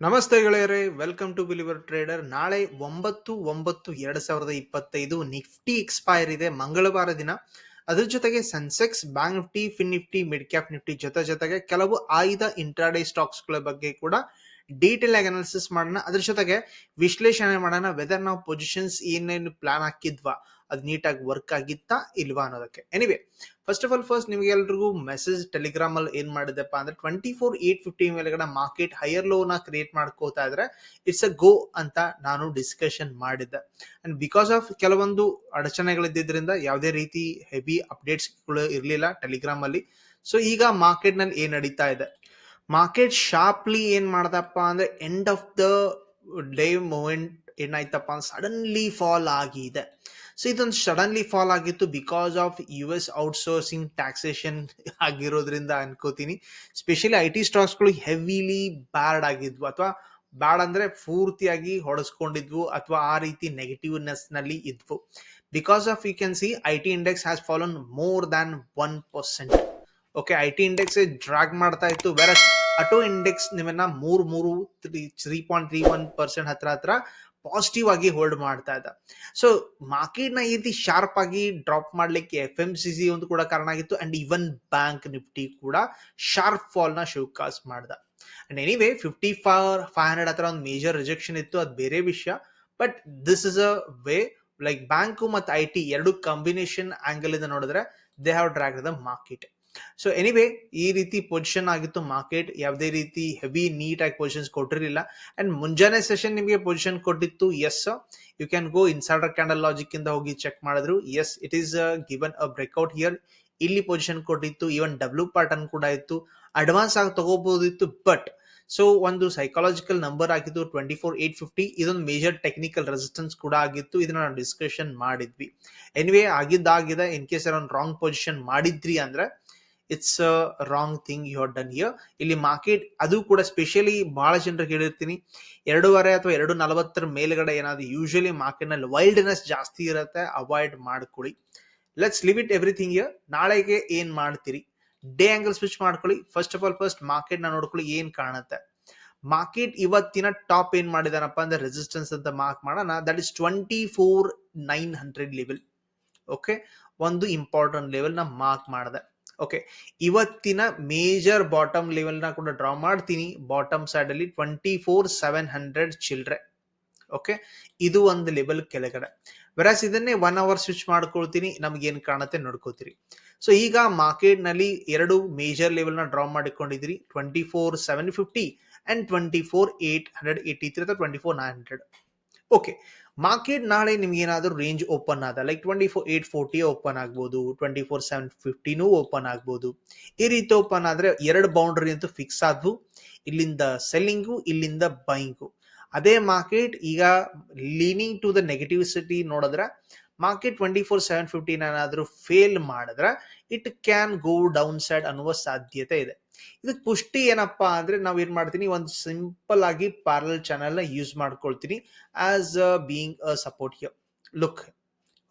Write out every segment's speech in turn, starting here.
ನಮಸ್ತೆ ಗೆಳೆಯರೇ welcome to believer trader ನಾಳೆ ಒಂಬತ್ತು ಒಂಬತ್ತು ಎರಡ್ ಸಾವಿರದ ಇಪ್ಪತ್ತೈದು ನಿಫ್ಟಿ ಎಕ್ಸ್ಪೈರ್ ಇದೆ ಮಂಗಳವಾರ ದಿನ. ಅದ್ರ ಜೊತೆಗೆ Sensex bank Nifty fin Nifty mid cap Nifty ಜೊತೆ ಜೊತೆಗೆ ಕೆಲವು ಆಯ್ದ ಇಂಟ್ರಾಡೇ ಸ್ಟಾಕ್ಸ್ಗಳ ಬಗ್ಗೆ ಕೂಡ ಡೀಟೇಲ್ ಆಗಿ ಅನಾಲಿಸಿಸ್ ಮಾಡೋಣ. ಅದ್ರ ಜೊತೆಗೆ ವಿಶ್ಲೇಷಣೆ ಮಾಡೋಣ ವೆದರ್ ನಾವು ಪೊಸಿಷನ್ಸ್ ಏನೇನು ಪ್ಲಾನ್ ಹಾಕಿದ್ವಾ, ಅದು ನೀಟಾಗಿ ವರ್ಕ್ ಆಗಿತ್ತಾ ಇಲ್ವಾ ಅನ್ನೋದಕ್ಕೆ. Anyway first of all first ನಿಮಗೆ ಎಲ್ರಿಗೂ ಮೆಸೇಜ್ ಟೆಲಿಗ್ರಾಮ್ ಅಲ್ಲಿ ಏನ್ ಮಾಡಿದೆಪ್ಪ ಅಂದ್ರೆ ಟ್ವೆಂಟಿ ಫೋರ್ ಏಟ್ ಫಿಫ್ಟಿ ಮೇಲೆಗಡೆ ಮಾರ್ಕೆಟ್ ಹೈಯರ್ ಲೋನ ಕ್ರಿಯೇಟ್ ಮಾಡ್ಕೋತಾ ಇದ್ರೆ ಇಟ್ಸ್ ಅ ಗೋ ಅಂತ ನಾನು ಡಿಸ್ಕಷನ್ ಮಾಡಿದ್ದೆ. ಅಂಡ್ ಬಿಕಾಸ್ ಆಫ್ ಕೆಲವೊಂದು ಅಡಚಣೆಗಳಿದ್ದರಿಂದ ಯಾವುದೇ ರೀತಿ ಹೆವಿ ಅಪ್ಡೇಟ್ಸ್ ಇರಲಿಲ್ಲ ಟೆಲಿಗ್ರಾಮ್ ಅಲ್ಲಿ. ಸೊ ಈಗ ಮಾರ್ಕೆಟ್ನಲ್ಲಿ ಏನ್ ನಡೀತಾ ಇದೆ? ಮಾರ್ಕೆಟ್ ಶಾರ್ಪ್ಲಿ ಏನ್ ಮಾಡ್ದಪ್ಪ ಅಂದ್ರೆ end of the day movement ಏನಾಯ್ತಪ್ಪ ಅಂದ್ರೆ ಸಡನ್ಲಿ ಫಾಲ್ ಆಗಿದೆ. ಸೊ ಇದೊಂದು ಸಡನ್ಲಿ ಫಾಲ್ ಆಗಿತ್ತು because of U S outsourcing taxation ಆಗಿರೋದ್ರಿಂದ ಅನ್ಕೋತೀನಿ. ಸ್ಪೆಷಲಿ ಐ ಟಿ ಸ್ಟಾಕ್ಸ್ಗಳು ಹೆವಿಲಿ ಬ್ಯಾಡ್ ಆಗಿದ್ವು ಅಥವಾ ಬ್ಯಾಡ್ ಅಂದ್ರೆ ಪೂರ್ತಿಯಾಗಿ ಹೊಡೆಸ್ಕೊಂಡಿದ್ವು ಅಥವಾ ಆ ರೀತಿ ನೆಗೆಟಿವ್ನೆಸ್ನಲ್ಲಿ ಇದ್ವು. Because of you can see I T index has fallen more than one percent okay I T index drag ಮಾಡ್ತಾ ಇತ್ತು ಬೇರೆ ಅಟೋ ಇಂಡೆಕ್ಸ್ ನಿಮ್ಮನ್ನ ಮೂರ್, ಮೂರು three point three one percent ಹತ್ರ ಹತ್ರ ಪಾಸಿಟಿವ್ ಆಗಿ ಹೋಲ್ಡ್ ಮಾಡ್ತಾ ಇದ್ದ ಸೊ ಮಾರ್ಕೆಟ್ನ ಈ ರೀತಿ ಶಾರ್ಪ್ ಆಗಿ ಡ್ರಾಪ್ ಮಾಡ್ಲಿಕ್ಕೆ ಎಫ್ ಎಂ ಸಿ ಸಿ ಒಂದು ಕೂಡ ಕಾರಣ ಆಗಿತ್ತು. ಅಂಡ್ ಇವನ್ ಬ್ಯಾಂಕ್ ನಿಫ್ಟಿ ಕೂಡ ಶಾರ್ಪ್ ಫಾಲ್ನ ಶೋಕಾಸ್ ಮಾಡ್ದ. And anyway fifty four five hundred ಹತ್ರ ಒಂದು ಮೇಜರ್ ರಿಜೆಕ್ಷನ್ ಇತ್ತು. ಅದು ಬೇರೆ ವಿಷಯ. But this is a way like bank ಮತ್ತು ಐ ಟಿ ಎರಡು ಕಾಂಬಿನೇಷನ್ ಆಂಗಲ್ ಇಂದ ನೋಡಿದ್ರೆ they have drag the market so anyway ಈ ರೀತಿ ಪೊಸಿಷನ್ ಆಗಿತ್ತು ಮಾರ್ಕೆಟ್ ಯಾವುದೇ ರೀತಿ ಹೆವಿ ನೀಟ್ ಆಗಿ ಪೊಸಿಷನ್ಸ್ ಕೊಟ್ಟಿರಲಿಲ್ಲ. ಅಂಡ್ ಮುಂಜಾನೆ ಸೆಷನ್ ನಿಮಗೆ ಪೊಸಿಷನ್ ಕೊಟ್ಟಿತ್ತು as you can go insider candle logic ಇಂದ ಹೋಗಿ ಚೆಕ್ ಮಾಡಿದ್ರು. As it is given a breakout here ಇಲ್ಲಿ ಪೊಸಿಷನ್ ಕೊಟ್ಟಿತ್ತು ಈವನ್ ಡಬ್ಲ್ಯೂ ಪ್ಯಾಟರ್ನ್ ಕೂಡ ಇತ್ತು. ಅಡ್ವಾನ್ಸ್ ಆಗಿ ತಗೋಬಹುದಿತ್ತು ಬಟ್ ಸೊ ಒಂದು ಸೈಕಾಲಜಿಕಲ್ ನಂಬರ್ ಆಗಿತ್ತು ಟ್ವೆಂಟಿ ಫೋರ್ ಏಟ್ ಫಿಫ್ಟಿ ಇದೊಂದು ಮೇಜರ್ ಟೆಕ್ನಿಕಲ್ ರೆಸಿಸ್ಟೆನ್ಸ್ ಕೂಡ ಆಗಿತ್ತು. ಇದನ್ನ ನಾವು ಡಿಸ್ಕಷನ್ ಮಾಡಿದ್ವಿ. ಎನಿವೇ ಆಗಿದ್ದಾಗಿದೆ. ಇನ್ ಕೇಸ್ ಒಂದು ರಾಂಗ್ ಪೊಸಿಷನ್ ಮಾಡಿದ್ರಿ ಅಂದ್ರೆ it's a wrong thing you done here ಇಲ್ಲಿ ಮಾರ್ಕೆಟ್ ಅದು ಕೂಡ ಸ್ಪೆಷಲಿ ಬಹಳ ಜನರಿಗೆ ಹೇಳಿರ್ತೀನಿ. ಎರಡೂವರೆ ಅಥವಾ ಎರಡು ನಲವತ್ತರ ಮೇಲ್ಗಡೆ ಏನಾದ್ರು ಯೂಶಲಿ ಮಾರ್ಕೆಟ್ನಲ್ಲಿ ವೈಲ್ಡ್ನೆಸ್ ಜಾಸ್ತಿ ಇರುತ್ತೆ ಅವಾಯ್ಡ್ ಮಾಡ್ಕೊಳ್ಳಿ. Let's leave it everything here ನಾಳೆಗೆ ಏನ್ ಮಾಡ್ತೀರಿ? ಡೇ ಆಂಗಲ್ ಸ್ವಿಚ್ ಮಾಡ್ಕೊಳ್ಳಿ. ಫಸ್ಟ್ ಆಫ್ ಆಲ್ ಫಸ್ಟ್ ಮಾರ್ಕೆಟ್ನ ನೋಡ್ಕೊಳ್ಳಿ, ಏನ್ ಕಾಣುತ್ತೆ. ಮಾರ್ಕೆಟ್ ಇವತ್ತಿನ ಟಾಪ್ ಏನ್ ಮಾಡಿದಾನಪ್ಪ ಅಂದ್ರೆ ರೆಸಿಸ್ಟೆನ್ಸ್ ಅಂತ ಮಾರ್ಕ್ ಮಾಡೋಣ. That is twenty four nine hundred level okay ಒಂದು ಇಂಪಾರ್ಟೆಂಟ್ ಲೆವೆಲ್ನ ಮಾರ್ಕ್ ಮಾಡಿದೆ. ಓಕೆ ಇವತ್ತಿನ ಮೇಜರ್ ಬಾಟಮ್ ಲೆವೆಲ್ನ ಕೂಡ ಡ್ರಾ ಮಾಡ್ತೀನಿ. ಬಾಟಮ್ ಸೈಡ್ ಅಲ್ಲಿ ಟ್ವೆಂಟಿ ಫೋರ್ ಸೆವೆನ್ ಹಂಡ್ರೆಡ್ ಚಿಲ್ಡ್ರೆ ಓಕೆ ಇದು ಒಂದು ಲೆವೆಲ್ ಕೆಳಗಡೆ. ವೆರಾಸ್ ಇದನ್ನೇ ಒನ್ ಅವರ್ ಸ್ವಿಚ್ ಮಾಡ್ಕೊಳ್ತೀನಿ. ನಮ್ಗೆ ಏನ್ ಕಾಣುತ್ತೆ ನೋಡ್ಕೋತೀರಿ ಸೊ ಈಗ ಮಾರ್ಕೆಟ್ನಲ್ಲಿ ಎರಡು ಮೇಜರ್ ಲೆವೆಲ್ನ draw ಮಾಡಿಕೊಂಡಿದ್ರಿ twenty four seven fifty and twenty four eight hundred eighty three ಅಥವಾ twenty four nine hundred okay market ನಾಳೆ ನಿಮ್ಗೆ ಏನಾದರೂ ರೇಂಜ್ ಓಪನ್ ಆದ like twenty four eight forty open ಆಗ್ಬೋದು ಟ್ವೆಂಟಿ ಫೋರ್ ಸೆವೆನ್ ಫಿಫ್ಟಿನೂ ಓಪನ್ ಆಗ್ಬೋದು. ಈ ರೀತಿ ಓಪನ್ ಆದ್ರೆ ಎರಡು ಬೌಂಡ್ರಿ ಅಂತೂ ಫಿಕ್ಸ್ ಆದ್ವು. ಇಲ್ಲಿಂದ ಸೆಲ್ಲಿಂಗು ಇಲ್ಲಿಂದ ಬೈಯಿಂಗು ಅದೇ ಮಾರ್ಕೆಟ್ ಈಗ ಲೀನಿಂಗ್ ಟು ದ ನೆಗೆಟಿವಿಸಿಟಿ ನೋಡಿದ್ರೆ ಮಾರ್ಕೆಟ್ ಟ್ವೆಂಟಿ ಫೋರ್ ಸೆವೆನ್ ಫಿಫ್ಟಿನ್ ಏನಾದರೂ ಫೇಲ್ ಮಾಡಿದ್ರೆ it can go down side ಅನ್ನುವ ಸಾಧ್ಯತೆ ಇದೆ. ಇದಕ್ಕೆ ಪುಷ್ಟಿ ಏನಪ್ಪಾ ಅಂದ್ರೆ ನಾವು ಏನ್ ಮಾಡ್ತೀನಿ, ಒಂದು ಸಿಂಪಲ್ ಆಗಿ ಪ್ಯಾರಲ್ ಚಾನಲ್ನ ಯೂಸ್ ಮಾಡ್ಕೊಳ್ತೀನಿ as being a support you look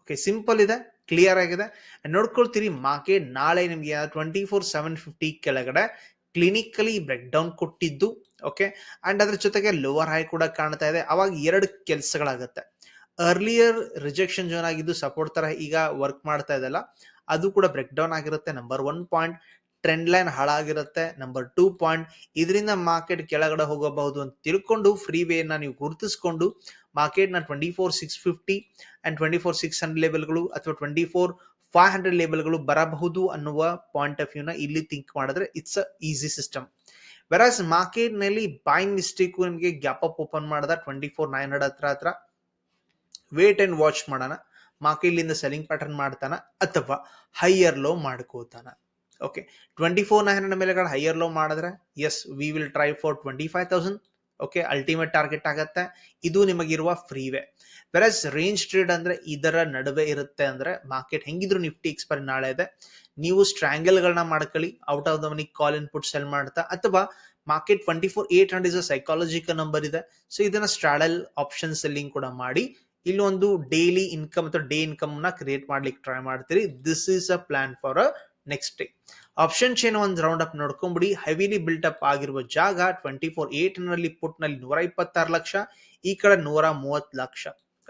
okay simple ಇದೆ ಕ್ಲಿಯರ್ ಆಗಿದೆ. ನೋಡ್ಕೊಳ್ತೀರಿ, ಮಾಕೆ ನಾಳೆ ನಿಮ್ಗೆ ಟ್ವೆಂಟಿ ಫೋರ್ ಸೆವೆನ್ ಫಿಫ್ಟಿ ಕೆಳಗಡೆ ಕ್ಲಿನಿಕಲಿ ಬ್ರೇಕ್ ಡೌನ್ ಕೊಟ್ಟಿದ್ದು ಓಕೆ ಅಂಡ್ ಅದ್ರ ಜೊತೆಗೆ ಲೋವರ್ ಹೈ ಕೂಡ ಕಾಣ್ತಾ ಇದೆ. ಅವಾಗ ಎರಡು ಕೆಲಸಗಳಾಗುತ್ತೆ. ಅರ್ಲಿಯರ್ ರಿಜೆಕ್ಷನ್ ಜೋನ್ ಆಗಿದ್ದು ಸಪೋರ್ಟ್ ತರ ಈಗ ವರ್ಕ್ ಮಾಡ್ತಾ ಇದೆಲ್ಲ, ಅದು ಕೂಡ ಬ್ರೇಕ್ ಡೌನ್ ಆಗಿರುತ್ತೆ number one point trend line ಹಾಳಾಗಿರುತ್ತೆ. Number two point ಇದರಿಂದ ಮಾರ್ಕೆಟ್ ಕೆಳಗಡೆ ಹೋಗಬಹುದು ಅಂತ ತಿಳ್ಕೊಂಡು ಫ್ರೀ ವೇನ ನೀವು ಗುರುತಿಸ್ಕೊಂಡು ಮಾರ್ಕೆಟ್ನ twenty four six fifty and twenty four six hundred ಲೆವೆಲ್ಗಳು ಅಥವಾ ಟ್ವೆಂಟಿ ಫೋರ್ ಫೈವ್ ಹಂಡ್ರೆಡ್ ಲೆವೆಲ್ಗಳು ಬರಬಹುದು ಅನ್ನುವ ಪಾಯಿಂಟ್ ಆಫ್ ವ್ಯೂನ ಇಲ್ಲಿ ಥಿಂಕ್ ಮಾಡಿದ್ರೆ it's a easy system versus ಮಾರ್ಕೆಟ್ನಲ್ಲಿ ಬೈ ಮಿಸ್ಟೇಕ್ ನಿಮಗೆ ಗ್ಯಾಪ್ ಅಪ್ ಓಪನ್ ಮಾಡಿದ ಟ್ವೆಂಟಿ ಫೋರ್ ನೈನ್ ಹಂಡ್ರೆಡ್ ಹತ್ರ ಹತ್ರ ವೇಟ್ ಅಂಡ್ ವಾಚ್ ಮಾಡೋಣ. ಮಾರ್ಕೆಟ್ ಇಲ್ಲಿಂದ ಸೆಲ್ಲಿಂಗ್ ಪ್ಯಾಟರ್ನ್ ಮಾಡ್ತಾನ ಅಥವಾ higher low ಮಾಡ್ಕೋತಾನ. Okay twenty four nine hundred ಮೇಲೆಗಳು higher low ಮಾಡಿದ್ರೆ yes we will try for twenty five thousand okay ultimate target ಆಗುತ್ತೆ. ಇದು ನಿಮಗಿರುವ free way versus range trade ಅಂದ್ರೆ ಇದರ ನಡುವೆ ಇರುತ್ತೆ ಅಂದ್ರೆ ಮಾರ್ಕೆಟ್ ಹೆಂಗಿದ್ರು ನಿಫ್ಟಿ ಎಕ್ಸ್ಪೈರ್ ನಾಳೆ ಇದೆ. ನೀವು ಸ್ಟ್ರಾಂಗಲ್ ಗಳನ್ನ ಮಾಡ್ಕೊಳ್ಳಿ out of the money call input sell ಮಾಡ್ತಾ, ಅಥವಾ market twenty four eight hundred is psychological number ಇದೆ. ಸೊ ಇದನ್ನ ಸ್ಟ್ರಾಡಲ್ ಆಪ್ಷನ್ ಸೆಲ್ಲಿಂಗ್ ಕೂಡ ಮಾಡಿ ಇಲ್ಲಿ ಒಂದು ಡೈಲಿ ಇನ್ಕಮ್ ಅಥವಾ ಡೇ ಇನ್ಕಮ್ನ ಕ್ರಿಯೇಟ್ ಮಾಡ್ಲಿಕ್ಕೆ ಟ್ರೈ ಮಾಡ್ತೀರಿ. This is a plan for a next day option chain ಒಂದು ರೌಂಡ್ ಅಪ್ ನೋಡ್ಕೊಂಬಿಡಿ. ಹೆವಿಲಿ ಬಿಲ್ಟ್ ಅಪ್ ಆಗಿರುವ ಜಾಗ ಟ್ವೆಂಟಿ ಫೋರ್ ಏಟ್ನಲ್ಲಿ ಪುಟ್ನಲ್ಲಿ ನೂರ ಇಪ್ಪತ್ತಾರು ಲಕ್ಷ, ಈ ಕಡೆ ನೂರ ಮೂವತ್ತು lakh.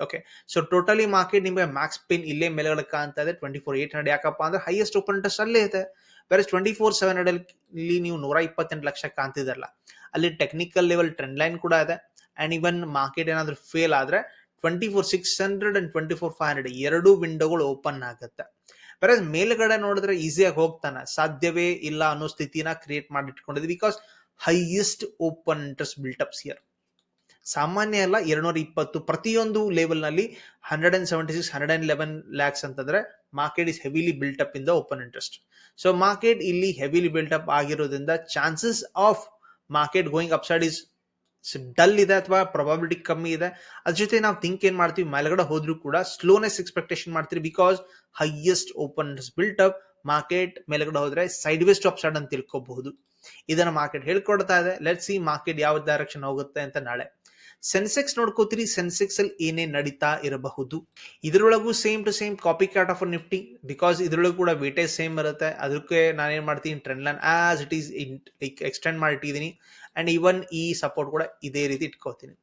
Okay so totally market ನಿಮಗೆ ಮ್ಯಾಕ್ಸ್ ಪಿನ್ ಇಲ್ಲೇ ಮೇಲ್ಗಡೆ ಕಾಣ್ತಾ ಇದೆ. ಟ್ವೆಂಟಿ ಫೋರ್ ಏಟ್ ಹಂಡ್ರೆಡ್ ಯಾಕಪ್ಪ ಅಂದ್ರೆ ಹೈಯೆಸ್ಟ್ ಓಪನ್ ಇಂಟ್ರೆಸ್ಟ್ ಅಲ್ಲೇ ಇದೆ. ಬೇರೆ ಟ್ವೆಂಟಿ ಫೋರ್ ಸೆವೆನ್ ಹಂಡ್ರೆಡ್ ಅಲ್ಲಿ ನೀವು ನೂರ ಇಪ್ಪತ್ತೆಂಟು ಲಕ್ಷ ಕಾಣ್ತಿದ್ದಾರಲ್ಲ. ಅಲ್ಲಿ ಟೆಕ್ನಿಕಲ್ ಲೆವೆಲ್ ಟ್ರೆಂಡ್ ಲೈನ್ ಕೂಡ ಇದೆ. ಅಂಡ್ ಇವನ್ ಮಾರ್ಕೆಟ್ ಏನಾದರೂ ಫೇಲ್ ಆದ್ರೆ twenty four six hundred and twenty four five hundred ಎರಡು ವಿಂಡೋಗಳು ಓಪನ್ ಆಗುತ್ತೆ. ಬೇರೆ ಮೇಲ್ಗಡೆ ನೋಡಿದ್ರೆ ಈಸಿಯಾಗಿ ಹೋಗ್ತಾನೆ. ಸಾಧ್ಯವೇ ಇಲ್ಲ ಅನ್ನೋ ಸ್ಥಿತಿನ ಕ್ರಿಯೇಟ್ ಮಾಡಿ ಇಟ್ಕೊಂಡಿದ್ವಿ because highest open interest buildups here ಸಾಮಾನ್ಯ ಅಲ್ಲ ಎರಡ್ನೂರ ಇಪ್ಪತ್ತು ಪ್ರತಿಯೊಂದು ಲೆವೆಲ್ನಲ್ಲಿ hundred and seventy six hundred and eleven lakhs ಅಂತಂದ್ರೆ market is heavily built up ಇಂದ ಓಪನ್ ಇಂಟ್ರೆಸ್ಟ್ ಸೊ ಮಾರ್ಕೆಟ್ ಇಲ್ಲಿ ಹೆವಿಲಿ ಬಿಲ್ಟ್ ಅಪ್ ಆಗಿರೋದ್ರಿಂದ chances of market going upside is dull ಇದೆ ಅಥವಾ ಪ್ರೊಬಾಬಿಲಿಟಿ ಕಮ್ಮಿ ಇದೆ. ಅದ್ರ ಜೊತೆ ನಾವು ಥಿಂಕ್ ಏನ್ ಮಾಡ್ತೀವಿ? ಮೇಲ್ಗಡೆ ಹೋದ್ರೂ ಕೂಡ ಸ್ಲೋನೆಸ್ ಎಕ್ಸ್ಪೆಕ್ಟೇಷನ್ ಮಾಡ್ತೀವಿ because highest open built up market ಮೇಲ್ಗಡೆ ಹೋದ್ರೆ ಸೈಡ್ ವೇಸ್ ಆಫ್ ಸೈಡ್ ಅಂತ ತಿಳ್ಕೊಬಹುದು. ಇದನ್ನ ಮಾರ್ಕೆಟ್ ಹೇಳ್ಕೊಡ್ತಾ ಇದೆ. ಲೆಟ್ ಸಿ ಮಾರ್ಕೆಟ್ ಯಾವ ಡೈರೆಕ್ಷನ್ ಹೋಗುತ್ತೆ ಅಂತ ನಾಳೆ. ಸೆನ್ಸೆಕ್ಸ್ ನೋಡ್ಕೋತೀರಿ. ಸೆನ್ಸೆಕ್ಸ್ ಅಲ್ಲಿ ಏನೇ ನಡೀತಾ ಇರಬಹುದು. ಇದ್ರೊಳಗೂ same to same copy cat of Nifty because ಇದ್ರೊಳಗೂ ಕೂಡ ವೇಟೇಜ್ ಸೇಮ್ ಇರುತ್ತೆ. ಅದಕ್ಕೆ ನಾನೇನ್ ಮಾಡ್ತೀನಿ? Trend line as it is like extend ಮಾಡಿಟ್ಟಿದ್ದೀನಿ and even ಈ ಸಪೋರ್ಟ್ ಕೂಡ ಇದೇ ರೀತಿ ಇಟ್ಕೋತೀನಿ.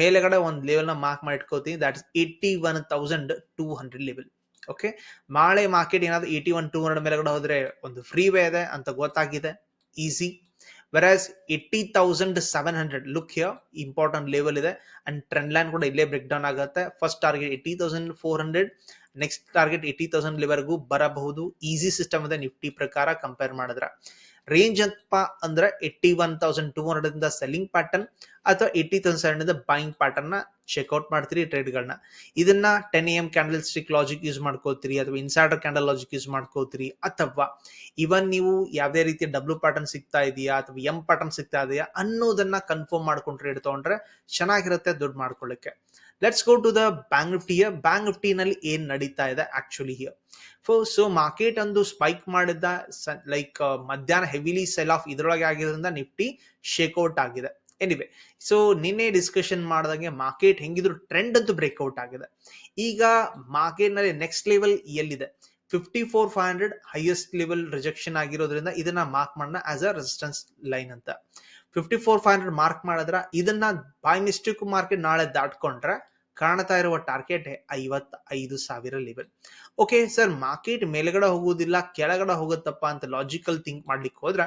ಮೇಲೆಗಡೆ ಒಂದು ಲೆವೆಲ್ನ ಮಾರ್ಕ್ ಮಾಡಿ ಇಟ್ಕೋತೀನಿ. That is eighty one thousand two hundred level okay ಮಾಳೆ market ಏನಾದ್ರು ಏಯ್ಟಿ ಒನ್ ಟೂ ಹಂಡ್ರೆಡ್ ಮೇಲೆಗಡೆ ಹೋದ್ರೆ ಒಂದು ಫ್ರೀ ವೇ ಇದೆ ಅಂತ ಗೊತ್ತಾಗಿದೆ. Easy versus eighty thousand seven hundred look here important level ಇದೆ. ಅಂಡ್ ಟ್ರೆಂಡ್ ಲೈನ್ ಕೂಡ ಇಲ್ಲೇ ಬ್ರೇಕ್ ಡೌನ್ ಆಗುತ್ತೆ first target eighty thousand four hundred next target eighty thousand ಲೆವೆಲ್ಗೂ ಬರಬಹುದು. ಈಸಿ ಸಿಸ್ಟಮ್ ಇದೆ ನಿಫ್ಟಿ ಪ್ರಕಾರ ಕಂಪೇರ್ ಮಾಡಿದ್ರೆ. ರೇಂಜ್ ಅಂತ ಅಂದ್ರೆ eighty one thousand two hundred ಇಂದ ಸೆಲ್ಲಿಂಗ್ ಪ್ಯಾಟರ್ನ್ ಅಥವಾ ಏಯ್ಟಿ ತೌಸಂಡ್ ಇಂದ ಬಾಯಿಂಗ್ ಪ್ಯಾಟರ್ನ್ನ ಚೆಕ್ಔಟ್ ಮಾಡ್ತೀರಿ ಟ್ರೇಡ್ಗಳನ್ನ ಇದನ್ನ ten M candle stick logic use ಮಾಡ್ಕೋತೀರಿ ಅಥವಾ ಇನ್ಸೈಡರ್ ಕ್ಯಾಂಡಲ್ ಲಾಜಿಕ್ ಯೂಸ್ ಮಾಡ್ಕೋತೀರಿ ಅಥವಾ ಇವನ್ ನೀವು ಯಾವುದೇ ರೀತಿಯ ಡಬ್ಲ್ಯೂ ಪ್ಯಾಟರ್ನ್ ಸಿಗ್ತಾ ಇದೆಯಾ ಅಥವಾ ಎಂ ಪ್ಯಾಟರ್ನ್ ಸಿಗ್ತಾ ಇದೆಯಾ ಅನ್ನೋದನ್ನ ಕನ್ಫರ್ಮ್ ಮಾಡ್ಕೊಂಡು ಟ್ರೇಡ್ ತಗೊಂಡ್ರೆ ಚೆನ್ನಾಗಿರುತ್ತೆ ದುಡ್ಡು ಮಾಡ್ಕೊಳ್ಳಿಕ್ಕೆ. Let's go to the bank Nifty bank Nifty ನಲ್ಲಿ ಏನ್ ನಡೀತಾ ಇದೆ ಆಕ್ಚುಲಿ ಹಿಯರ್ ಸೊ ಮಾರ್ಕೆಟ್ ಒಂದು ಸ್ಪೈಕ್ ಮಾಡಿದ್ದ ಲೈಕ್ ಮಧ್ಯಾಹ್ನ ಹೆವಿಲಿ ಸೆಲ್ ಆಫ್ ಇದ್ರೊಳಗೆ ಆಗಿರೋದ್ರಿಂದ ನಿಫ್ಟಿ ಶೇಕ್ಔಟ್ ಆಗಿದೆ. ಎನಿವೆ ಸೊ ನಿನ್ನೆ ಡಿಸ್ಕಷನ್ ಮಾಡಿದಂಗೆ ಮಾರ್ಕೆಟ್ ಹೆಂಗಿದ್ರು ಟ್ರೆಂಡ್ ಅಂತೂ ಬ್ರೇಕ್ಔಟ್ ಆಗಿದೆ. ಈಗ ಮಾರ್ಕೆಟ್ನಲ್ಲಿ ನೆಕ್ಸ್ಟ್ ಲೆವೆಲ್ ಎಲ್ಲಿದೆ? Fifty four five hundred highest level rejection ಆಗಿರೋದ್ರಿಂದ ಇದನ್ನ ಮಾರ್ಕ್ ಮಾಡೋಣ ಆಸ್ ಅ ರೆಸಿಸ್ಟೆನ್ಸ್ ಲೈನ್ ಅಂತ. Fifty four five hundred mark ಮಾಡಿದ್ರೆ ಇದನ್ನ ಬೈ ಮಿಸ್ಟೇಕ್ ಮಾರ್ಕೆಟ್ ನಾಳೆ ದಾಟ್ಕೊಂಡ್ರೆ ಕಾಣ್ತಾ ಇರುವ ಟಾರ್ಗೆಟ್ ಐವತ್ ಐದು ಸಾವಿರ ಲೆವೆಲ್ ಓಕೆ ಸರ್ ಮಾರ್ಕೆಟ್ ಮೇಲ್ಗಡೆ ಹೋಗುವುದಿಲ್ಲ, ಕೆಳಗಡೆ ಹೋಗುತ್ತಪ್ಪ ಅಂತ ಲಾಜಿಕಲ್ ಥಿಂಕ್ ಮಾಡ್ಲಿಕ್ಕೆ ಹೋದ್ರೆ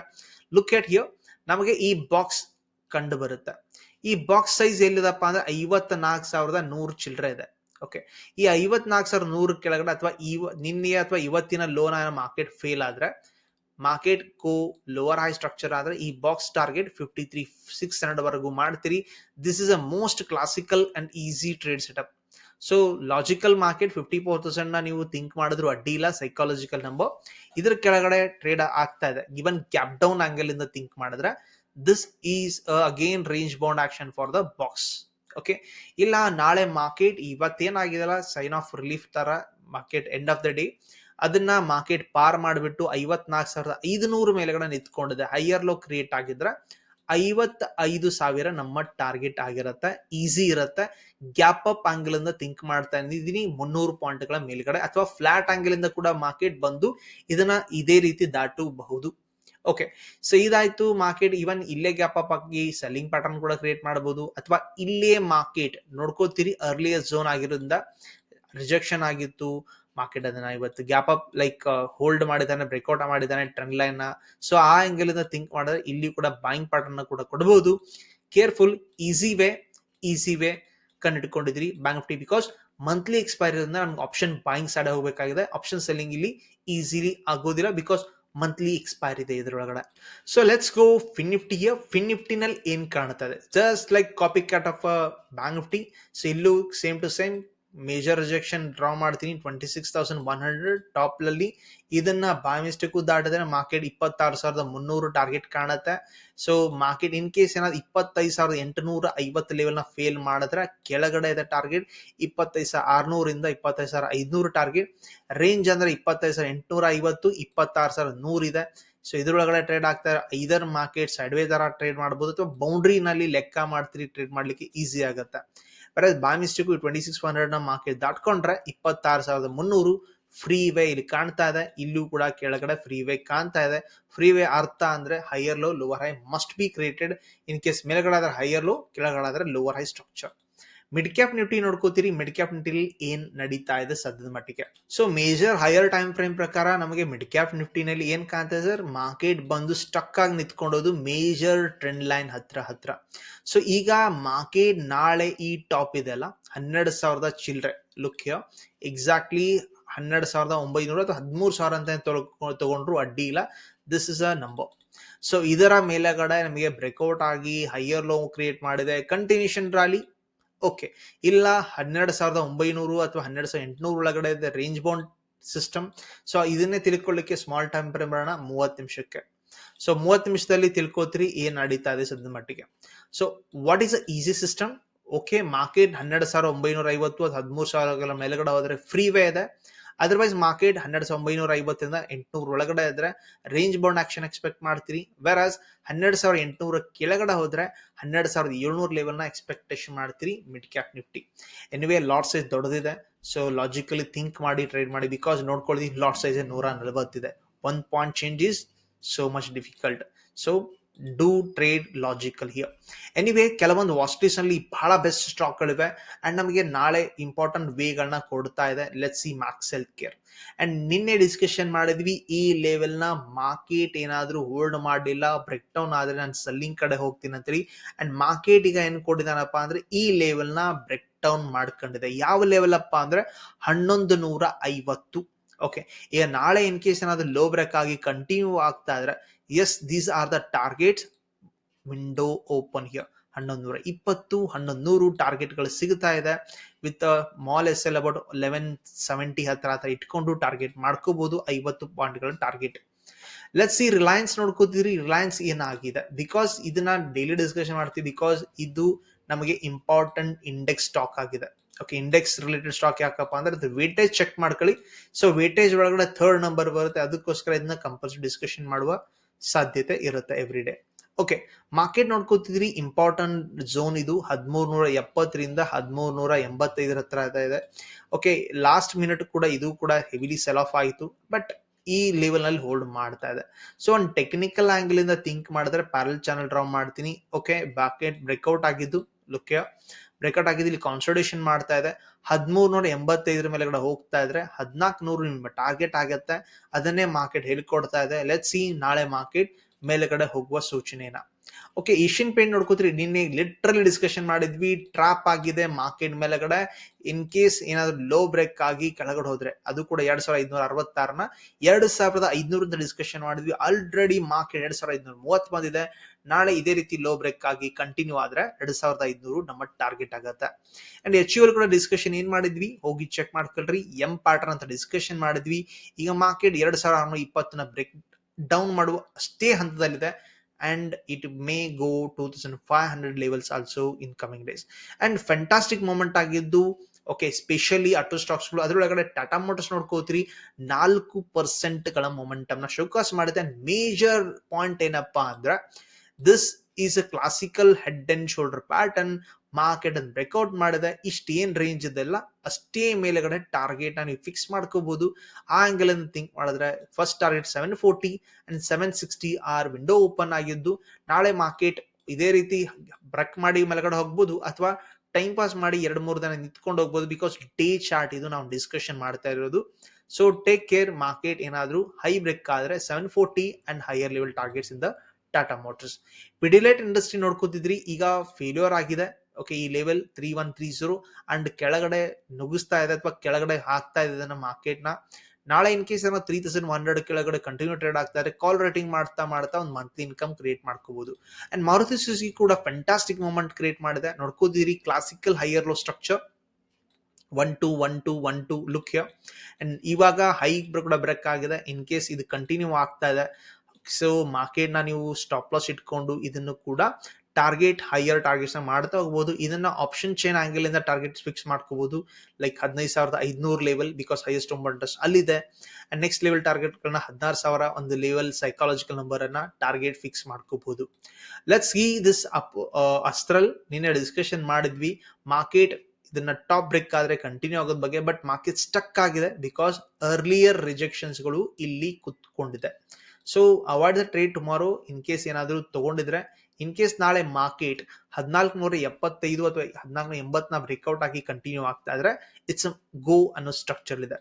ಲುಕ್ ಎಟ್ ಹಿಯರ್ ನಮಗೆ ಈ ಬಾಕ್ಸ್ ಕಂಡು ಬರುತ್ತೆ. ಈ ಬಾಕ್ಸ್ ಸೈಜ್ ಎಲ್ಲಿದಪ್ಪ ಅಂದ್ರೆ ಐವತ್ ನಾಲ್ಕು ಸಾವಿರದ ನೂರು ಚಿಲ್ಲರೆ ಇದೆ. ಓಕೆ ಈ ಐವತ್ನಾಲ್ಕು ಸಾವಿರದ ನೂರು ಕೆಳಗಡೆ ಅಥವಾ ಇವ, ನಿನ್ನೆ ಅಥವಾ ಇವತ್ತಿನ ಲೋನ ಮಾರ್ಕೆಟ್ ಫೇಲ್ ಆದ್ರೆ ಮಾರ್ಕೆಟ್ ಕೋ ಲೋವರ್ ಹೈ ಸ್ಟ್ರಕ್ಚರ್ ಆದ್ರೆ ಈ box target fifty three six hundred ವರೆಗೂ ಮಾಡ್ತೀರಿ this is a most classical and easy trade setup so logical market fifty four ತೌಸಂಡ್ನ ನೀವು ಥಿಂಕ್ ಮಾಡಿದ್ರು ಅಡ್ಡಿ ಇಲ್ಲ ಸೈಕಾಲಜಿಕಲ್ ನಂಬರ್ ಇದ್ರ ಕೆಳಗಡೆ ಟ್ರೇಡ್ ಆಗ್ತಾ ಇದೆ. ಇವನ್ ಕ್ಯಾಪ್ ಡೌನ್ ಆಂಗಲ್ ಇಂದ ಥಿಂಕ್ ಮಾಡಿದ್ರೆ this is again range bound action for the box okay ಇಲ್ಲ, ನಾಳೆ ಮಾರ್ಕೆಟ್ ಇವತ್ತೇನಾಗಿದೆಲ್ಲ ಸೈನ್ ಆಫ್ ರಿಲೀಫ್ ತರ market end of the day ಅದನ್ನ ಮಾರ್ಕೆಟ್ ಪಾರ್ ಮಾಡಿಬಿಟ್ಟು ಐವತ್ನಾಲ್ಕು ಸಾವಿರದ ಐದುನೂರು ಮೇಲೆಗಡೆ ನಿಂತ್ಕೊಂಡಿದೆ. ಹೈಯರ್ ಲೋ ಕ್ರಿಯೇಟ್ ಆಗಿದ್ರೆ ಐವತ್ ಐದು ಸಾವಿರ ನಮ್ಮ ಟಾರ್ಗೆಟ್ ಆಗಿರುತ್ತೆ. ಈಸಿ ಇರುತ್ತೆ. ಗ್ಯಾಪ್ ಅಪ್ ಆಂಗಲ್ ಇಂದ ಥಿಂಕ್ ಮಾಡ್ತಾ ಇದ್ದೀನಿ. ಮುನ್ನೂರು ಪಾಯಿಂಟ್ಗಳ ಮೇಲ್ಗಡೆ ಅಥವಾ ಫ್ಲಾಟ್ ಆಂಗಲ್ ಇಂದ ಕೂಡ ಮಾರ್ಕೆಟ್ ಬಂದು ಇದನ್ನ ಇದೇ ರೀತಿ ದಾಟಬಹುದು. ಓಕೆ ಸೊ ಇದಾಯ್ತು ಮಾರ್ಕೆಟ್ ಇವನ್ ಇಲ್ಲೇ ಗ್ಯಾಪ್ ಅಪ್ ಆಗಿ ಸೆಲ್ಲಿಂಗ್ ಪ್ಯಾಟರ್ನ್ ಕೂಡ ಕ್ರಿಯೇಟ್ ಮಾಡಬಹುದು ಅಥವಾ ಇಲ್ಲೇ ಮಾರ್ಕೆಟ್ ನೋಡ್ಕೋತೀರಿ ಅರ್ಲಿಯಸ್ಟ್ ಝೋನ್ ಆಗಿರೋದ್ರಿಂದ ರಿಜೆಕ್ಷನ್ ಆಗಿತ್ತು. ಮಾರ್ಕೆಟ್ ಅದನ್ನ ಇವತ್ತು ಗ್ಯಾಪ್ ಅಪ್ ಲೈಕ್ ಹೋಲ್ಡ್ ಮಾಡಿದಾನೆ ಬ್ರೇಕ್ಔಟ್ ಮಾಡಿದ್ದಾನೆ ಟ್ರೆಂಡ್ ಲೈನ್ನ. ಸೊ ಆ ಆಂಗಲ್ ಇಂದ ಥಿಂಕ್ ಮಾಡಿದ್ರೆ ಇಲ್ಲಿ ಕೂಡ ಬಾಯಿಂಗ್ ಪ್ಯಾಟರ್ನ್ ಕೂಡ ಕೊಡಬಹುದು careful easy way easy way ಕಂಡಿಡ್ಕೊಂಡಿದ್ರಿ bank nifty because monthly expiry ನಮ್ಗೆ ಆಪ್ಷನ್ ಬಾಯಿಂಗ್ ಸೈಡ್ ಹೋಗಬೇಕಾಗಿದೆ. ಆಪ್ಷನ್ ಸೆಲ್ಲಿಂಗ್ ಇಲ್ಲಿ ಈಸಿಲಿ ಆಗೋದಿಲ್ಲ ಬಿಕಾಸ್ ಮಂತ್ಲಿ ಎಕ್ಸ್ಪೈರ್ ಇದೆ ಇದರೊಳಗಡೆ. ಸೊ ಲೆಟ್ಸ್ ಗೋ ಫಿನ್ ನಿಫ್ಟಿಗೆ ಫಿನ್ ನಿಫ್ಟಿನಲ್ಲಿ ಏನ್ ಕಾಣುತ್ತದೆ? Just like copy cat of bank nifty so ಇಲ್ಲೂ same to same major rejection draw ಮಾಡ್ತೀನಿ. Twenty six thousand one hundred ಟಾಪ್ನಲ್ಲಿ ಇದನ್ನ ಬಾಯ್ ಮಿಸ್ಟೇಕು ದಾಟಿದ್ರೆ ಮಾರ್ಕೆಟ್ ಇಪ್ಪತ್ತಾರು ಸಾವಿರದ ಮುನ್ನೂರು ಟಾರ್ಗೆಟ್ ಕಾಣುತ್ತೆ. ಸೊ ಮಾರ್ಕೆಟ್ ಇನ್ ಕೇಸ್ ಏನಾದ್ರು ಇಪ್ಪತ್ತೈದು ಸಾವಿರದ ಎಂಟುನೂರ ಐವತ್ತು ಲೆವೆಲ್ನ ಫೇಲ್ ಮಾಡಿದ್ರೆ ಕೆಳಗಡೆ ಇದೆ ಟಾರ್ಗೆಟ್ ಇಪ್ಪತ್ತೈದು ಸಾವಿರ ಆರ್ನೂರಿಂದ ಇಪ್ಪತ್ತೈದು ಸಾವಿರ ಐದುನೂರು ಟಾರ್ಗೆಟ್ ರೇಂಜ್ ಅಂದ್ರೆ ಇಪ್ಪತ್ತೈದು ಸಾವಿರ ಎಂಟುನೂರ ಐವತ್ತು, ಇಪ್ಪತ್ತಾರು ಸಾವಿರದ ನೂರು ಇದೆ. ಸೊ ಇದ್ರೊಳಗಡೆ ಟ್ರೇಡ್ ಆಗ್ತಾರೆ ಐದರ್ ಮಾರ್ಕೆಟ್ ಸೈಡ್ವೇ ತರ ಟ್ರೇಡ್ ಮಾಡಬಹುದು ಅಥವಾ ಬೌಂಡ್ರಿನಲ್ಲಿ ಲೆಕ್ಕ ಮಾಡ್ತೀರಿ ಟ್ರೇಡ್ ಮಾಡ್ಲಿಕ್ಕೆ ಈಸಿ ಆಗುತ್ತೆ. ಬರೀ ಬೈ ಮಿಸ್ಟೇಕು ಟ್ವೆಂಟಿ ಸಿಕ್ಸ್ ಹಂಡ್ರೆಡ್ನ ಮಾರ್ಕೆಟ್ ದಾಟ್ಕೊಂಡ್ರೆ ಇಪ್ಪತ್ತಾರು ಸಾವಿರದ ಮುನ್ನೂರು ಫ್ರೀ ವೇ ಇಲ್ಲಿ ಕಾಣ್ತಾ ಇದೆ. ಇಲ್ಲೂ ಕೂಡ ಕೆಳಗಡೆ ಫ್ರೀ ವೇ ಕಾಣ್ತಾ ಇದೆ. ಫ್ರೀ ವೇ ಅರ್ಥ ಅಂದ್ರೆ higher low lower high must be created in case ಮೇಲ್ಗಡೆ ಆದ್ರೆ ಹೈಯರ್ ಲೋ ಕೆಳಗಡೆ ಆದ್ರೆ lower high structure mid cap nifty ನೋಡ್ಕೋತೀರಿ mid cap ನಿಫ್ಟಿಲಿ ಏನ್ ನಡೀತಾ ಇದೆ ಸದ್ಯದ ಮಟ್ಟಿಗೆ. So major higher time frame ಪ್ರಕಾರ ನಮಗೆ ಮಿಡ್ ಕ್ಯಾಪ್ ನಿಫ್ಟಿನಲ್ಲಿ ಏನ್ ಕಾಣ್ತಾ ಸರ್? ಮಾರ್ಕೆಟ್ ಬಂದು ಸ್ಟಕ್ ಆಗಿ ನಿಂತ್ಕೊಂಡೋದು ಮೇಜರ್ ಟ್ರೆಂಡ್ ಲೈನ್ ಹತ್ರ ಹತ್ರ. ಸೊ ಈಗ ಮಾರ್ಕೆಟ್ ನಾಳೆ ಈ ಟಾಪ್ ಇದೆ ಅಲ್ಲ? ಹನ್ನೆರಡು ಸಾವಿರದ ಚಿಲ್ಡ್ರೆ ಲುಕ್ ಎಕ್ಸಾಕ್ಟ್ಲಿ ಹನ್ನೆರಡು ಸಾವಿರದ ಒಂಬೈನೂರ ಅಥವಾ ಹದಿಮೂರು ಸಾವಿರ ಅಂತ ತಗೊಂಡ್ರು ಅಡ್ಡಿ ಇಲ್ಲ. This is a number so ಇದರ ಮೇಲೆಗಡೆ ನಮಗೆ ಬ್ರೇಕ್ಔಟ್ ಆಗಿ ಹೈಯರ್ ಲೋ ಕ್ರಿಯೇಟ್ ಮಾಡಿದೆ. ಕಂಟಿನ್ಯೂಷನ್ ರಾಲಿ ಓಕೆ ಇಲ್ಲ, ಹನ್ನೆರಡು ಸಾವಿರದ ಒಂಬೈನೂರು ಅಥವಾ ಹನ್ನೆರಡು ಸಾವಿರದ ಎಂಟುನೂರು ಒಳಗಡೆ ಇದೆ ರೇಂಜ್ ಬೌಂಡ್ ಸಿಸ್ಟಮ್ ಸೊ ಇದನ್ನೇ ತಿಳ್ಕೊಳ್ಳಿಕ್ಕೆ ಸ್ಮಾಲ್ ಟೈಮ್ ಫ್ರೇಮ್ ಬರೋಣ ಮೂವತ್ತು ನಿಮಿಷಕ್ಕೆ. ಸೊ ಮೂವತ್ತು ನಿಮಿಷದಲ್ಲಿ ತಿಳ್ಕೊತೀರಿ ಏನ್ ನಡೀತಾ ಇದೆ ಸದ್ಯ ಮಟ್ಟಿಗೆ. So what is a easy system okay market ಹನ್ನೆರಡು ಸಾವಿರ ಒಂಬೈನೂರ ಐವತ್ತು ಅಥವಾ ಹದಿಮೂರು ಸಾವಿರ ಮೇಲ್ಗಡೆ ಹೋದ್ರೆ ಫ್ರೀ ವೇ ಇದೆ. ಅದರ್ವೈಸ್ ಮಾರ್ಕೆಟ್ ಹನ್ನೆರಡು ಸಾವಿರದ ಒಂಬೈನೂರ ಐವತ್ತರಿಂದ ಎಂಟುನೂರ ಒಳಗಡೆ ಇದ್ರೆ ರೇಂಜ್ ಬೌಂಡ್ ಆಕ್ಷನ್ ಎಕ್ಸ್ಪೆಕ್ಟ್ ಮಾಡ್ತೀರಿ. ವೆರಾಸ್ ಹನ್ನೆರಡು ಸಾವಿರದ ಎಂಟುನೂರ ಕೆಳಗಡೆ ಹೋದ್ರೆ ಹನ್ನೆರಡು ಸಾವಿರದ ಏಳ್ನೂರು ಲೆವೆಲ್ನ ಎಕ್ಸ್ಪೆಕ್ಟೇಷನ್ ಮಾಡ್ತೀರಿ mid cap nifty anyway lot size ದೊಡ್ಡದಿದೆ. ಸೊ ಲಾಜಿಕಲಿ ಥಿಂಕ್ ಮಾಡಿ ಟ್ರೇಡ್ ಮಾಡಿ ಬಿಕಾಸ್ ನೋಡ್ಕೊಳ್ಳಿ ಲಾಟ್ ಸೈಜ್ ನೂರ ನಲವತ್ತಿದೆ. One point change is so much difficult so do trade logical here anyway ಕೆಲವೊಂದು ವಾಸ್ಟೀಸ್ ಅಲ್ಲಿ ಬಹಳ ಬೆಸ್ಟ್ ಸ್ಟಾಕ್ಗಳಿವೆ ಅಂಡ್ ನಮಗೆ ನಾಳೆ ಇಂಪಾರ್ಟೆಂಟ್ ವೇಗಳನ್ನ ಕೊಡ್ತಾ ಇದೆ. Let see Max Healthcare and discussion ಮಾಡಿದ್ವಿ, ಈ ಲೆವೆಲ್ನ ಮಾರ್ಕೆಟ್ ಏನಾದ್ರೂ ಹೋಲ್ಡ್ ಮಾಡಲಿಲ್ಲ ಬ್ರೇಕ್ ಡೌನ್ ಆದ್ರೆ ನಾನು ಸೆಲ್ಲಿಂಗ್ ಕಡೆ ಹೋಗ್ತೀನಿ ಅಂತೇಳಿ ಅಂಡ್ ಮಾರ್ಕೆಟ್ ಈಗ ಏನ್ ಕೊಟ್ಟಿದ್ದಾನಪ್ಪ ಅಂದ್ರೆ, ಈ ಲೆವೆಲ್ನ ಬ್ರೇಕ್ ಡೌನ್ ಮಾಡ್ಕೊಂಡಿದೆ. ಯಾವ ಲೆವೆಲ್ ಅಪ್ಪ ಅಂದ್ರೆ, ಹನ್ನೊಂದು ನೂರ ಐವತ್ತು. ಓಕೆ ಈಗ ನಾಳೆ ಇನ್ ಕೇಸ್ ಏನಾದ್ರು ಲೋ ಬ್ರೇಕ್ ಆಗಿ ಕಂಟಿನ್ಯೂ ಆಗ್ತಾ ಇದ್ರೆ as these are the targets window open here ಹನ್ನೊಂದು ನೂರ ಇಪ್ಪತ್ತು ಹನ್ನೊಂದು ನೂರು ಟಾರ್ಗೆಟ್ಗಳು ಸಿಗ್ತಾ ಇದೆ. With small S L about eleven seventy ಹತ್ರ ಹತ್ರ ಇಟ್ಕೊಂಡು ಟಾರ್ಗೆಟ್ ಮಾಡ್ಕೋಬಹುದು ಐವತ್ತು ಪಾಯಿಂಟ್ಗಳ ಟಾರ್ಗೆಟ್ ಲೆಟ್ಸ್ ಈ ರಿಲಯನ್ಸ್ ನೋಡ್ಕೋತೀರಿ. ರಿಲಯನ್ಸ್ ಏನಾಗಿದೆ? ಬಿಕಾಸ್ ಇದನ್ನ ಡೈಲಿ ಡಿಸ್ಕಷನ್ ಮಾಡ್ತೀವಿ. ಬಿಕಾಸ್ ಇದು ನಮಗೆ ಇಂಪಾರ್ಟೆಂಟ್ ಇಂಡೆಕ್ಸ್ ಸ್ಟಾಕ್ ಆಗಿದೆ. ಓಕೆ ಇಂಡೆಕ್ಸ್ ರಿಲೇಟೆಡ್ ಸ್ಟಾಕ್ ಯಾಕಪ್ಪ ಅಂದ್ರೆ ಅದು ವೇಟೇಜ್ ಚೆಕ್ ಮಾಡ್ಕೊಳ್ಳಿ. ಸೊ ವೇಟೇಜ್ ಒಳಗಡೆ ಥರ್ಡ್ ನಂಬರ್ ಬರುತ್ತೆ. ಅದಕ್ಕೋಸ್ಕರ ಇದನ್ನ ಕಂಪಲ್ಸರಿ ಡಿಸ್ಕಷನ್ ಮಾಡುವ ಸಾಧ್ಯತೆ ಇರುತ್ತೆ ಎವ್ರಿ ಡೇ ಓಕೆ ಮಾರ್ಕೆಟ್ ನೋಡ್ಕೋತಿದ್ರಿ ಇಂಪಾರ್ಟೆಂಟ್ ಝೋನ್ ಇದು ಹದಿಮೂರು ನೂರ ಎಪ್ಪತ್ತರಿಂದ ಹದಿಮೂರು ನೂರ ಎಂಬತ್ತೈದರ ಹತ್ರ ಇದೆ. ಓಕೆ ಲಾಸ್ಟ್ ಮಿನಿಟ್ ಕೂಡ ಇದು ಕೂಡ ಹೆವಿಲಿ ಸೆಲ್ ಆಫ್ ಆಯಿತು ಬಟ್ ಈ ಲೆವೆಲ್ನಲ್ಲಿ ಹೋಲ್ಡ್ ಮಾಡ್ತಾ ಇದೆ. ಸೊ ಒಂದು ಟೆಕ್ನಿಕಲ್ ಆಂಗಲ್ ಇಂದ ಥಿಂಕ್ ಮಾಡಿದ್ರೆ ಪ್ಯಾರಲ್ ಚಾನಲ್ ಡ್ರಾ ಮಾಡ್ತೀನಿ. ಓಕೆ ಬ್ಯಾಕೆಟ್ ಬ್ರೇಕ್ಔಟ್ ಆಗಿದ್ದು ಲುಕ್ಯ ಆಗಿದ್ದು ಇಲ್ಲಿ ಕಾನ್ಸಲ್ಟೇಷನ್ ಮಾಡ್ತಾ ಇದೆ. ಹದಿಮೂರು ನೂರ ಎಂಬತ್ತೈದರ ಮೇಲೆಗಡೆ ಹೋಗ್ತಾ ಇದ್ರೆ ಹದಿನಾಲ್ಕು ನೂರು ನಿಮ್ಮ ಟಾರ್ಗೆಟ್ ಆಗತ್ತೆ. ಅದನ್ನೇ ಮಾರ್ಕೆಟ್ ಹೇಳ್ಕೊಡ್ತಾ ಇದೆ. ಲೆಟ್ ಸಿ ನಾಳೆ ಮಾರ್ಕೆಟ್ ಮೇಲೆಗಡೆ ಹೋಗುವ ಸೂಚನೆನ. ಓಕೆ ಏಷ್ಯನ್ ಪೇಂಟ್ ನೋಡ್ಕೋತೀರಿ, ನಿನ್ನೆ ಲಿಟ್ರಲ್ ಡಿಸ್ಕಷನ್ ಮಾಡಿದ್ವಿ ಟ್ರಾಪ್ ಆಗಿದೆ ಮಾರ್ಕೆಟ್ ಮೇಲೆಗಡೆ ಇನ್ ಕೇಸ್ ಏನಾದ್ರು ಲೋ ಬ್ರೇಕ್ ಆಗಿ ಕೆಳಗಡೆ ಹೋದ್ರೆ, ಅದು ಕೂಡ ಎರಡ್ ಸಾವಿರದ ಐದ್ನೂರ ಅರವತ್ತಾರನ, ಎರಡ್ ಸಾವಿರದ ಐದ್ನೂರಿಂದ ಡಿಸ್ಕಷನ್ ಮಾಡಿದ್ವಿ ಆಲ್ರೆಡಿ ಮಾರ್ಕೆಟ್ ಎರಡ್ ಸಾವಿರದ ಐದ್ನೂರ ಮೂವತ್ ಬಂದಿದೆ, ನಾಳೆ ಇದೇ ರೀತಿ ಲೋ ಬ್ರೇಕ್ ಆಗಿ ಕಂಟಿನ್ಯೂ ಆದ್ರೆ ಎರಡ್ ಸಾವಿರದ ಐದ್ನೂರು ನಮ್ಮ ಟಾರ್ಗೆಟ್ ಆಗತ್ತೆ. ಅಂಡ್ ಎಚ್ ಯು ಕೂಡ ಡಿಸ್ಕಷನ್ ಏನ್ ಮಾಡಿದ್ವಿ, ಹೋಗಿ ಚೆಕ್ ಮಾಡ್ಕೊಳ್ರಿ ಎಂ ಪ್ಯಾಟರ್ನ್ ಅಂತ ಡಿಸ್ಕಷನ್ ಮಾಡಿದ್ವಿ, ಈಗ ಮಾರ್ಕೆಟ್ ಎರಡ್ ಸಾವಿರದ ಇಪ್ಪತ್ತನ ಬ್ರೇಕ್ ಡೌನ್ ಮಾಡುವ ಅಷ್ಟೇ ಹಂತದಲ್ಲಿದೆ. And it may go two thousand five hundred levels also in coming days and fantastic moment ಆಗಿದ್ದು ಓಕೆ ಸ್ಪೆಷಲಿ ಆಟೋ ಸ್ಟಾಕ್ಸ್ಗಳು ಅದರೊಳಗಡೆ ಟಾಟಾ ಮೋಟರ್ಸ್ ನೋಡ್ಕೋತೀರಿ, ನಾಲ್ಕು ಪರ್ಸೆಂಟ್ಗಳ ಮೊಮೆಂಟಮ್ನ ಶೋಕಾಸ್ ಮಾಡಿದೆ. ಮೇಜರ್ ಪಾಯಿಂಟ್ ಏನಪ್ಪಾ ಅಂದ್ರೆ this is a classical head and shoulder pattern market ಅನ್ನು ಬ್ರೇಕ್ಔಟ್ ಮಾಡಿದೆ. ಇಷ್ಟು ಏನ್ ರೇಂಜ್ ಇದೆಲ್ಲ ಅಷ್ಟೇ ಮೇಲೆಗಡೆ ಟಾರ್ಗೆಟ್ ನೀವು ಫಿಕ್ಸ್ ಮಾಡ್ಕೋಬಹುದು ಆ ಆಂಗಲ್ ಅನ್ನು ಥಿಂಕ್ ಮಾಡಿದ್ರೆ first target seven forty and seven sixty are window open ಆಗಿದ್ದು, ನಾಳೆ ಮಾರ್ಕೆಟ್ ಇದೇ ರೀತಿ ಬ್ರೆಕ್ ಮಾಡಿ ಮೇಲೆಗಡೆ ಹೋಗ್ಬೋದು ಅಥವಾ ಟೈಮ್ ಪಾಸ್ ಮಾಡಿ ಎರಡು ಮೂರು ದಿನ ನಿಂತ್ಕೊಂಡು ಹೋಗ್ಬೋದು ಬಿಕಾಸ್ ಡೇ ಚಾರ್ಟ್ ಇದು ನಾವು ಡಿಸ್ಕಷನ್ ಮಾಡ್ತಾ ಇರೋದು. ಸೊ ಟೇಕ್ ಕೇರ್ ಮಾರ್ಕೆಟ್ ಏನಾದರೂ ಹೈ ಬ್ರೇಕ್ ಆದರೆ seven forty and higher level targets ಇಂದ ಟಾಟಾ ಮೋಟರ್ಸ್ ಪಿಡಿಲೈಟ್ ಇಂಡಸ್ಟ್ರಿ ನೋಡ್ಕೋತಿದ್ರಿ, ಈಗ ಫೇಲ್ಯೂರ್ ಆಗಿದೆ. ಓಕೆ ಈ level three one three zero and ಕೆಳಗಡೆ ನುಗ್ಗಿಸ್ತಾ ಇದೆ ಅಥವಾ ಕೆಳಗಡೆ ಹಾಕ್ತಾ ಇದೆ ನಮ್ಮ ಮಾರ್ಕೆಟ್ನ. ನಾಳೆ ಇನ್ ಕೇಸ್ ಏನೋ ತ್ರೀ ತೌಸಂಡ್ ಹಂಡ್ರೆಡ್ ಕೆಳಗಡೆ ಕಂಟಿನ್ಯೂ ಟ್ರೇಡ್ ಆಗ್ತಾ ಇದೆ ಕಾಲ್ ರೇಟಿಂಗ್ ಮಾಡ್ತಾ ಮಾಡ್ತಾ ಒಂದು ಮಂತ್ಲಿ ಇನ್ಕಮ್ ಕ್ರಿಯೇಟ್ ಮಾಡ್ಕೋಬಹುದು ಅಂಡ್ ಮಾರುತಿ ಸುಜುಕಿ ಕೂಡ ಫ್ಯಾಂಟಾಸ್ಟಿಕ್ ಮೂಮೆಂಟ್ ಕ್ರಿಯೇಟ್ ಮಾಡಿದೆ. ನೋಡ್ಕೋದಿರಿ classical higher low structure one two one two one two look and ಇವಾಗ ಹೈ ಕೂಡ ಬ್ರೇಕ್ ಆಗಿದೆ. ಇನ್ ಕೇಸ್ ಇದು ಕಂಟಿನ್ಯೂ ಆಗ್ತಾ ಇದೆ ಸೊ ಮಾರ್ಕೆಟ್ನ ನೀವು ಸ್ಟಾಪ್ ಲಾಸ್ ಇಟ್ಕೊಂಡು ಇದನ್ನು ಕೂಡ ಟಾರ್ಗೆಟ್ ಹೈಯರ್ ಟಾರ್ಗೆಟ್ಸ್ನ ಮಾಡ್ತಾ ಹೋಗ್ಬೋದು. ಇದನ್ನ ಆಪ್ಷನ್ ಚೈನ್ ಇಂದ ಟಾರ್ಗೆಟ್ ಫಿಕ್ಸ್ ಮಾಡ್ಕೋಬಹುದು ಲೈಕ್ ಹದಿನೈದು ಸಾವಿರದ ಐದುನೂರು ಲೆವೆಲ್ ಬಿಕಾಸ್ ಹೈಯೆಸ್ಟ್ ಇಂಪಾರ್ಟೆನ್ಸ್ ಅಲ್ಲಿದೆ. ಅಂಡ್ ನೆಕ್ಸ್ಟ್ ಲೆವೆಲ್ ಟಾರ್ಗೆಟ್ ಗಳನ್ನ ಹದಿನಾರು ಸಾವಿರ ಒಂದು ಲೆವೆಲ್ ಸೈಕಾಲಜಿಕಲ್ ನಂಬರ್ ಅನ್ನ ಟಾರ್ಗೆಟ್ ಫಿಕ್ಸ್ ಮಾಡ್ಕೋಬಹುದು ಲೆಟ್ಸ್ ಗಿ ದಿಸ್ ಅಪ್ ಅಸ್ತ್ರಲ್ ನಿನ್ನೆ ಡಿಸ್ಕಷನ್ ಮಾಡಿದ್ವಿ. ಮಾರ್ಕೆಟ್ ಇದನ್ನ ಟಾಪ್ ಬ್ರೇಕ್ ಆದ್ರೆ ಕಂಟಿನ್ಯೂ ಆಗೋದ್ ಬಗ್ಗೆ ಬಟ್ ಮಾರ್ಕೆಟ್ ಸ್ಟಕ್ ಆಗಿದೆ ಬಿಕಾಸ್ ಅರ್ಲಿಯರ್ ರಿಜೆಕ್ಷನ್ಸ್ಗಳು ಇಲ್ಲಿ ಕುತ್ಕೊಂಡಿದೆ. So avoid the trade tomorrow in case ಏನಾದರೂ ತಗೊಂಡಿದ್ರೆ ಇನ್ ಕೇಸ್ ನಾಳೆ ಮಾರ್ಕೆಟ್ ಹದಿನಾಲ್ಕು ನೂರ ಎಪ್ಪತ್ತೈದು ಅಥವಾ ಹದಿನಾಲ್ಕು ಎಂಬತ್ನ ಬ್ರೇಕ್ಔಟ್ ಆಗಿ ಕಂಟಿನ್ಯೂ ಆಗ್ತಾ ಇದ್ರೆ ಇಟ್ಸ್ ಗೋ ಅನ್ನೋ ಸ್ಟ್ರಕ್ಚರ್ ಇದೆ.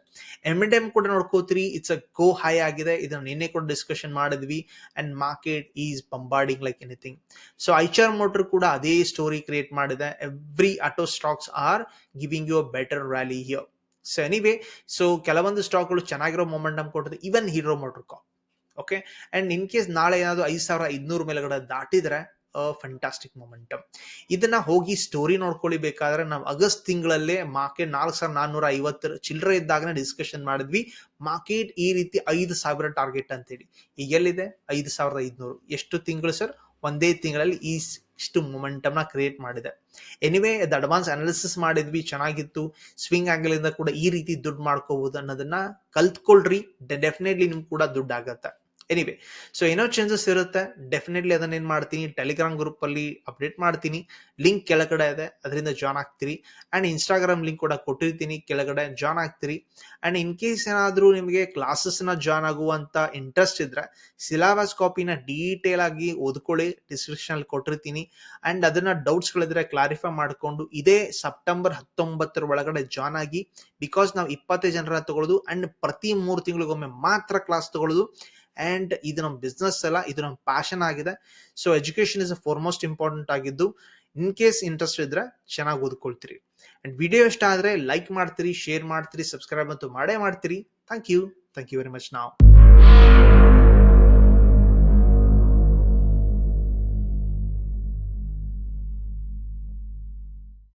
ಎಂ ಎಂ ಕೂಡ ನೋಡ್ಕೋತೀರಿ ಇಟ್ಸ್ ಅ ಗೋ ಹೈ ಆಗಿದೆ. ಇದನ್ನ ನಿನ್ನೆ ಕೂಡ ಡಿಸ್ಕಷನ್ ಮಾಡಿದ್ವಿ. And market is bombarding like anything so Eicher motor ಕೂಡ ಅದೇ ಸ್ಟೋರಿ ಕ್ರಿಯೇಟ್ ಮಾಡಿದೆ. Every auto stocks are giving you a better rally here so anyway so ಕೆಲವೊಂದು ಸ್ಟಾಕ್ಗಳು ಚೆನ್ನಾಗಿರೋ ಮೊಮೆಂಟಮ್ ಕೊಟ್ಟಿದೆ. Even Hero motor corp okay and in case ನಾಳೆ ಏನಾದ್ರು ಐದು ಸಾವಿರ ಐದ್ನೂರು ಮೇಲೆಗಡೆ ದಾಟಿದ್ರೆ ಫಂಟಾಸ್ಟಿಕ್ ಮೊಮೆಂಟಮ್ ಇದನ್ನ ಹೋಗಿ ಸ್ಟೋರಿ ನೋಡ್ಕೊಳ್ಳಿ ಬೇಕಾದ್ರೆ ನಾವು ಆಗಸ್ಟ್ ತಿಂಗಳಲ್ಲೇ ಮಾರ್ಕೆಟ್ ನಾಲ್ಕು ಸಾವಿರ ನಾನ್ನೂರ ಐವತ್ತರ ಚಿಲ್ಲರೆ ಇದ್ದಾಗನೇ ಡಿಸ್ಕಷನ್ ಮಾಡಿದ್ವಿ. ಮಾರ್ಕೆಟ್ ಈ ರೀತಿ ಐದು ಸಾವಿರ ಟಾರ್ಗೆಟ್ ಅಂತೇಳಿ. ಈಗ ಎಲ್ಲಿದೆ? ಐದು ಸಾವಿರದ ಐದ್ನೂರು. ಎಷ್ಟು ತಿಂಗಳು ಸರ್? ಒಂದೇ ತಿಂಗಳಲ್ಲಿ ಈ ಇಷ್ಟು ಮೊಮೆಂಟಮ್ನ ಕ್ರಿಯೇಟ್ ಮಾಡಿದೆ. ಎನಿವೇ ಅದು ಅಡ್ವಾನ್ಸ್ ಅನಾಲಿಸಿಸ್ ಮಾಡಿದ್ವಿ, ಚೆನ್ನಾಗಿತ್ತು. ಸ್ವಿಂಗ್ ಆಂಗಲ್ ಕೂಡ ಈ ರೀತಿ ದುಡ್ಡು ಮಾಡ್ಕೋಬಹುದು ಅನ್ನೋದನ್ನ ಕಲ್ತ್ಕೊಳ್ರಿ. ಡೆಫಿನೆಟ್ಲಿ ನಿಮ್ಗೆ ಕೂಡ ದುಡ್ಡು ಆಗತ್ತೆ. ಎನಿವೆ ಸೊ ಏನೋ ಚೇಂಜಸ್ ಇರುತ್ತೆ. ಡೆಫಿನೆಟ್ಲಿ ಅದನ್ನ ಏನ್ ಮಾಡ್ತೀನಿ? ಟೆಲಿಗ್ರಾಮ್ ಗ್ರೂಪ್ ಅಲ್ಲಿ ಅಪ್ಡೇಟ್ ಮಾಡ್ತೀನಿ. ಲಿಂಕ್ ಕೆಳಗಡೆ ಇದೆ. ಅದರಿಂದ ಜಾಯ್ನ್ ಆಗ್ತೀರಿ. ಅಂಡ್ ಇನ್ಸ್ಟಾಗ್ರಾಮ್ ಲಿಂಕ್ ಕೂಡ ಕೊಟ್ಟಿರ್ತೀನಿ. ಕೆಳಗಡೆ ಜಾಯ್ನ್ ಆಗ್ತೀರಿ. ಅಂಡ್ ಇನ್ ಕೇಸ್ ಏನಾದರೂ ನಿಮಗೆ ಕ್ಲಾಸಸ್ನ ಜಾಯ್ನ್ ಆಗುವಂತ ಇಂಟ್ರೆಸ್ಟ್ ಇದ್ರೆ ಸಿಲಾಬಸ್ ಕಾಪಿನ ಡೀಟೇಲ್ ಆಗಿ ಓದ್ಕೊಳ್ಳಿ. ಡಿಸ್ಕ್ರಿಪ್ಷನ್ ಅಲ್ಲಿ ಕೊಟ್ಟಿರ್ತೀನಿ. ಅಂಡ್ ಅದನ್ನ ಡೌಟ್ಸ್ ಗಳಿದ್ರೆ ಕ್ಲಾರಿಫೈ ಮಾಡಿಕೊಂಡು ಇದೇ ಸೆಪ್ಟೆಂಬರ್ ಹತ್ತೊಂಬತ್ತರ ಒಳಗಡೆ ಜಾಯ್ನ್ ಆಗಿ ಬಿಕಾಸ್ ನಾವು ಇಪ್ಪತ್ತೈದು ಜನರ ತಗೊಳ್ಳೋದು ಅಂಡ್ ಪ್ರತಿ ಮೂರು ತಿಂಗಳಿಗೊಮ್ಮೆ ಮಾತ್ರ ಕ್ಲಾಸ್ ತಗೊಳ್ಳೋದು ಅಂಡ್ ಇದು ನಮ್ಮ ಬಿಸ್ನೆಸ್ ಅಲ್ಲ, ಇದು ನಮ್ಮ ಪ್ಯಾಷನ್ ಆಗಿದೆ. So education is a foremost important ಆಗಿದ್ದು ಇನ್ ಕೇಸ್ ಇಂಟ್ರೆಸ್ಟ್ ಇದ್ರೆ ಚೆನ್ನಾಗಿ ಓದ್ಕೊಳ್ತೀರಿ. ಅಂಡ್ ವಿಡಿಯೋ ಇಷ್ಟ ಆದರೆ ಲೈಕ್ ಮಾಡ್ತೀರಿ ಶೇರ್ ಮಾಡ್ತೀರಿ ಸಬ್ಸ್ಕ್ರೈಬ್ ಅಂತೂ ಮಾಡೇ ಮಾಡ್ತೀರಿ. Thank you thank you very much ನಾವು